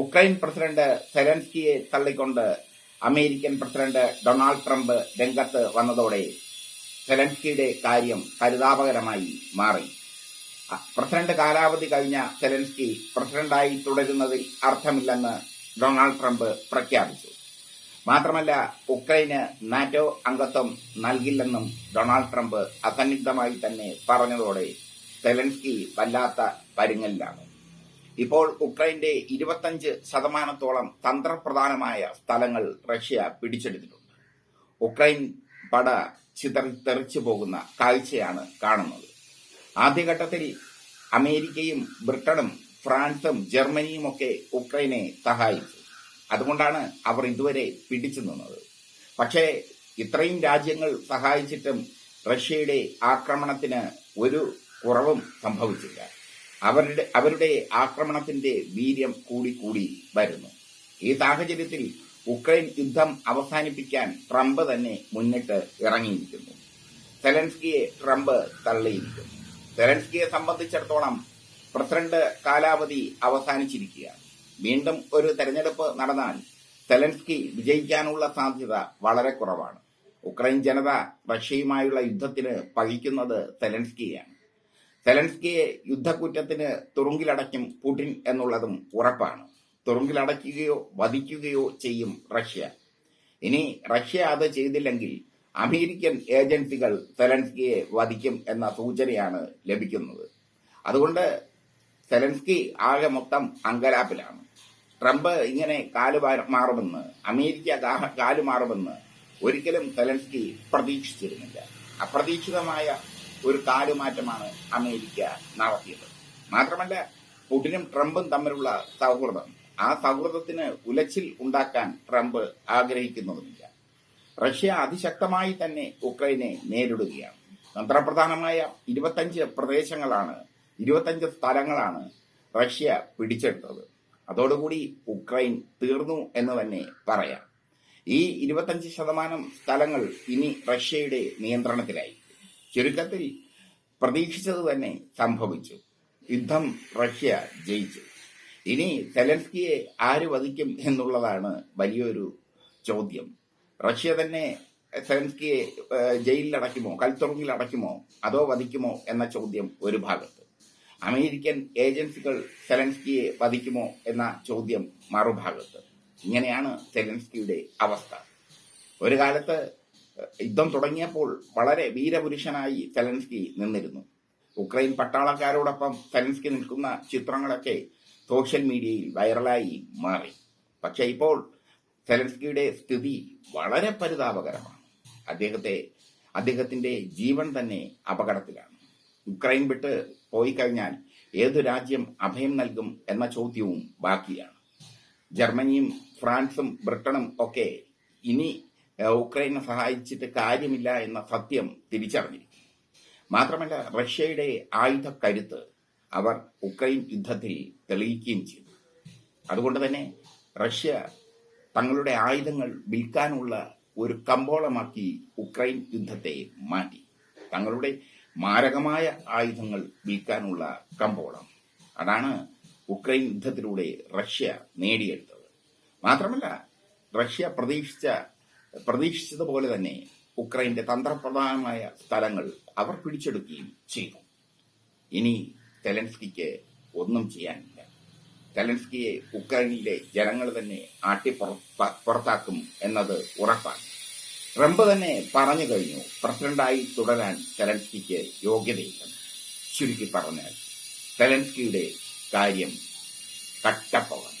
Ukraine president സെലൻസ്കിയെ തള്ളിക്കൊണ്ട് American president Donald Trump രംഗത്ത് വന്നതോടെ സെലൻസ്കിയുടെ കാര്യം പരിതാപകരമായി മാറി. പ്രസിഡന്റ് കാലാവധി കഴിഞ്ഞ സെലൻസ്കി പ്രസിഡന്റായി തുടരുന്നതിൽ അർത്ഥമില്ലെന്ന് ഡൊണാൾഡ് ട്രംപ് പ്രഖ്യാപിച്ചു. മാത്രമല്ല ഉക്രൈന് നാറ്റോ അംഗത്വം നൽകില്ലെന്നും ഡൊണാൾഡ് ട്രംപ് അസന്നിഗ്ധമായി തന്നെ പറഞ്ഞതോടെ സെലൻസ്കി വല്ലാത്ത പരുങ്ങലിലാണ്. ഇപ്പോൾ ഉക്രൈന്റെ ഇരുപത്തഞ്ച് ശതമാനത്തോളം തന്ത്രപ്രധാനമായ സ്ഥലങ്ങൾ റഷ്യ പിടിച്ചെടുത്തിട്ടുണ്ട്. ഉക്രൈൻ പട ചിതറി തെറിച്ചു പോകുന്ന കാഴ്ചയാണ് കാണുന്നത്. ആദ്യഘട്ടത്തിൽ അമേരിക്കയും ബ്രിട്ടനും ഫ്രാൻസും ജർമ്മനിയും ഒക്കെ ഉക്രൈനെ സഹായിച്ചു. അതുകൊണ്ടാണ് അവർ ഇതുവരെ പിടിച്ചു നിന്നത്. പക്ഷേ ഇത്രയും രാജ്യങ്ങൾ സഹായിച്ചിട്ടും റഷ്യയുടെ ആക്രമണത്തിന് ഒരു കുറവും സംഭവിച്ചില്ല. അവരുടെ അവരുടെ ആക്രമണത്തിന്റെ വീര്യം കൂടി കൂടി വരുന്നു. ഈ സാഹചര്യത്തിൽ ഉക്രൈൻ യുദ്ധം അവസാനിപ്പിക്കാൻ ട്രംപ് തന്നെ മുന്നിട്ട് ഇറങ്ങിയിരിക്കുന്നു. സെലൻസ്കിയെ ട്രംപ് തള്ളിയിരിക്കുന്നു. സെലൻസ്കിയെ സംബന്ധിച്ചിടത്തോളം പ്രസിഡന്റ് കാലാവധി അവസാനിച്ചിരിക്കുകയാണ്. വീണ്ടും ഒരു തെരഞ്ഞെടുപ്പ് നടന്നാൽ സെലൻസ്കി വിജയിക്കാനുള്ള സാധ്യത വളരെ കുറവാണ്. ഉക്രൈൻ ജനത റഷ്യയുമായുള്ള യുദ്ധത്തിന് പഴിക്കുന്നത് സെലൻസ്കിയാണ്. സെലൻസ്കിയെ യുദ്ധക്കുറ്റത്തിന് തുറുങ്കിലടയ്ക്കും പുടിൻ എന്നുള്ളതും ഉറപ്പാണ്. തുറുങ്കിലടയ്ക്കുകയോ വധിക്കുകയോ ചെയ്യും റഷ്യ. ഇനി റഷ്യ അത് ചെയ്തില്ലെങ്കിൽ അമേരിക്കൻ ഏജൻസികൾ സെലൻസ്കിയെ വധിക്കും എന്ന സൂചനയാണ് ലഭിക്കുന്നത്. അതുകൊണ്ട് സെലൻസ്കി ആകെ മൊത്തം അങ്കലാപ്പിലാണ്. ട്രംപ് ഇങ്ങനെ കാൽ മാറുമെന്ന് അമേരിക്ക കാൽ മാറുമെന്ന് ഒരിക്കലും സെലൻസ്കി പ്രതീക്ഷിച്ചിരുന്നില്ല. അപ്രതീക്ഷിതമായ ഒരു കാലുമാറ്റമാണ് അമേരിക്ക നടത്തിയത്. മാത്രമല്ല പുടിനും ട്രംപും തമ്മിലുള്ള സൗഹൃദം. ആ സൗഹൃദത്തിന് ഉലച്ചിൽ ഉണ്ടാക്കാൻ ട്രംപ് ആഗ്രഹിക്കുന്നതുമില്ല. റഷ്യ അതിശക്തമായി തന്നെ ഉക്രൈനെ നേരിടുകയാണ്. തന്ത്രപ്രധാനമായ ഇരുപത്തഞ്ച് പ്രദേശങ്ങളാണ് ഇരുപത്തഞ്ച് സ്ഥലങ്ങളാണ് റഷ്യ പിടിച്ചെടുത്തത്. അതോടുകൂടി ഉക്രൈൻ തീർന്നു എന്ന് തന്നെ പറയാം. ഈ ഇരുപത്തഞ്ച് ശതമാനം സ്ഥലങ്ങൾ ഇനി റഷ്യയുടെ നിയന്ത്രണത്തിലായി ചുരുക്കത്തിൽ പ്രതീക്ഷിച്ചത് തന്നെ സംഭവിച്ചു. യുദ്ധം റഷ്യ ജയിച്ചു. ഇനി സെലൻസ്കിയെ ആര് വധിക്കും എന്നുള്ളതാണ് വലിയൊരു ചോദ്യം. റഷ്യ തന്നെ സെലൻസ്കിയെ ജയിലിൽ അടയ്ക്കുമോ കൽത്തുറങ്ങിൽ അടയ്ക്കുമോ അതോ വധിക്കുമോ എന്ന ചോദ്യം ഒരു ഭാഗത്ത്. അമേരിക്കൻ ഏജൻസികൾ സെലൻസ്കിയെ വധിക്കുമോ എന്ന ചോദ്യം മറുഭാഗത്ത്. ഇങ്ങനെയാണ് സെലൻസ്കിയുടെ അവസ്ഥ. ഒരു കാലത്ത് യുദ്ധം തുടങ്ങിയപ്പോൾ വളരെ വീരപുരുഷനായി സെലൻസ്കി നിന്നിരുന്നു. ഉക്രൈൻ പട്ടാളക്കാരോടൊപ്പം സെലൻസ്കി നിൽക്കുന്ന ചിത്രങ്ങളൊക്കെ സോഷ്യൽ മീഡിയയിൽ വൈറലായി മാറി. പക്ഷെ ഇപ്പോൾ സെലൻസ്കിയുടെ സ്ഥിതി വളരെ പരിതാപകരമാണ്. അദ്ദേഹത്തെ അദ്ദേഹത്തിന്റെ ജീവൻ തന്നെ അപകടത്തിലാണ്. ഉക്രൈൻ വിട്ട് പോയി കഴിഞ്ഞാൽ ഏതു രാജ്യം അഭയം നൽകും എന്ന ചോദ്യവും ബാക്കിയാണ്. ജർമ്മനിയും ഫ്രാൻസും ബ്രിട്ടനും ഒക്കെ ഇനി ഉക്രൈനെ സഹായിച്ചിട്ട് കാര്യമില്ല എന്ന സത്യം തിരിച്ചറിഞ്ഞിരിക്കും മാത്രമല്ല റഷ്യയുടെ ആയുധ കരുത്ത് അവർ ഉക്രൈൻ യുദ്ധത്തിൽ തെളിയിക്കുകയും ചെയ്തു. അതുകൊണ്ട് തന്നെ റഷ്യ തങ്ങളുടെ ആയുധങ്ങൾ വിൽക്കാനുള്ള ഒരു കമ്പോളമാക്കി ഉക്രൈൻ യുദ്ധത്തെ മാറ്റി. തങ്ങളുടെ മാരകമായ ആയുധങ്ങൾ വിൽക്കാനുള്ള കമ്പോളം. അതാണ് ഉക്രൈൻ യുദ്ധത്തിലൂടെ റഷ്യ നേടിയെടുത്തത്. മാത്രമല്ല റഷ്യ പ്രതീക്ഷിച്ച പ്രതീക്ഷിച്ചതുപോലെ തന്നെ ഉക്രൈന്റെ തന്ത്രപ്രധാനമായ സ്ഥലങ്ങൾ അവർ പിടിച്ചെടുക്കുകയും ചെയ്തു. ഇനി തെലൻസ്കിക്ക് ഒന്നും ചെയ്യാനില്ല. തെലൻസ്കിയെ ഉക്രൈനിലെ ജനങ്ങൾ തന്നെ ആട്ടി പുറ- പുറത്താക്കും എന്നത് ഉറപ്പാണ്. ട്രംപ് തന്നെ പറഞ്ഞു കഴിഞ്ഞു പ്രസിഡന്റായി തുടരാൻ തെലൻസ്കിക്ക് യോഗ്യതയില്ലെന്ന് ചുരുക്കി പറഞ്ഞാൽ തെലൻസ്കിയുടെ കാര്യം കട്ടപ്പവൻ.